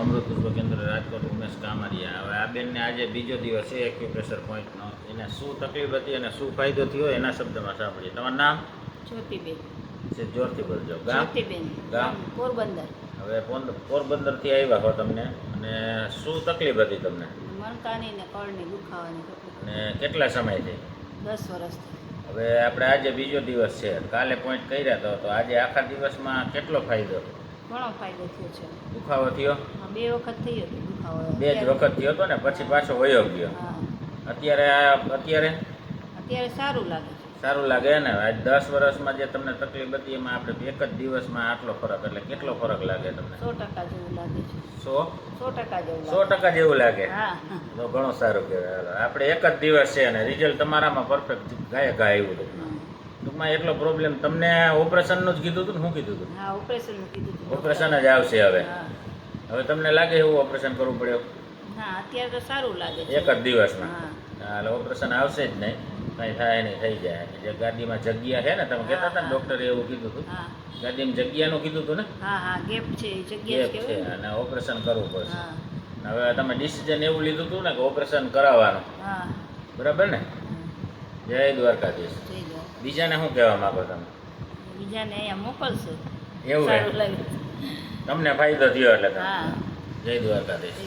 અમૃત પુષ્પ કેન્દ્ર રાજકોટ ઉમેશ કામરિયા. હવે આ બેનને આજે બીજો દિવસ છે એક્યુપ્રેશર પોઈન્ટનો એને શું તકલીફ હતી અને શું ફાયદો થયો એના શબ્દમાં સાંભળીએ. તમારું નામ? જ્યોતિબેન. છે જોરથી બોલજો. ગામ? ગામ? પોરબંદર. હવે પોરબંદરથી આવ્યા હો તમને. અને શું તકલીફ હતી તમને? મણકાની ને કળની દુખાવાની અને કેટલા સમયથી દસ વર્ષથી હવે આપણે આજે બીજો દિવસ છે. કાલે પોઈન્ટ કર્યા તો આજે આખા દિવસમાં કેટલો ફાયદો? ઘણો ફાયદો થયો છે. દુખાવો થયો? બે વખત થયો હતો દુખાવો. બે જ વખત થયો હતો ને પછી પાછો વયો ગયો. અત્યારે અત્યારે? અત્યારે સારું લાગે સારું લાગે ને? આજ દસ વર્ષમાં જે તમને તકલીફ હતી એમાં આપણે એક જ દિવસમાં આટલો ફરક એટલે કેટલો ફરક લાગે તમને? સો ટકા જેવું લાગે છે. સો? સો ટકા જેવું સો ટકા જેવું લાગે? હા. તો ઘણો સારું કહેવાય. આપણે એક જ દિવસ છે અને રિઝલ્ટ તમારામાં પરફેક્ટ ગાય ગાય એવું. ટૂંકમાં એટલો પ્રોબ્લેમ તમને ઓપરેશનનું જ કીધું હતું ને? શું કીધું હતું? હા ઓપરેશનનું કીધું હતું. ઓપરેશન જ આવશે હવે. હવે તમને લાગે એવું ઓપરેશન કરવું પડ્યું? હા અત્યારે તો સારું લાગે છે. એક જ દિવસમાં. એટલે ઓપરેશન આવશે જ નહીં. કંઈ થાય નહીં થઈ જાય. જે ગાડીમાં જગ્યા છે ને તમે કહેતા હતા ને ડૉક્ટરે એવું કીધું હતું? ગાડીમાં જગ્યાનું કીધું હતું ને? હા હા ગેપ છે જગ્યા ગેપ છે અને ઓપરેશન કરવું પડશે. હવે તમે ડિસિઝન એવું લીધું હતું ને કે ઓપરેશન કરાવવાનું? બરાબર ને? જય દ્વારકાધીશ. જય બીજાને શું કહેવા માંગો તમે? બીજાને અહીંયા મોકલશે. એવું તમને ફાયદો થયો એટલે હા. જય દ્વારકાધીશ.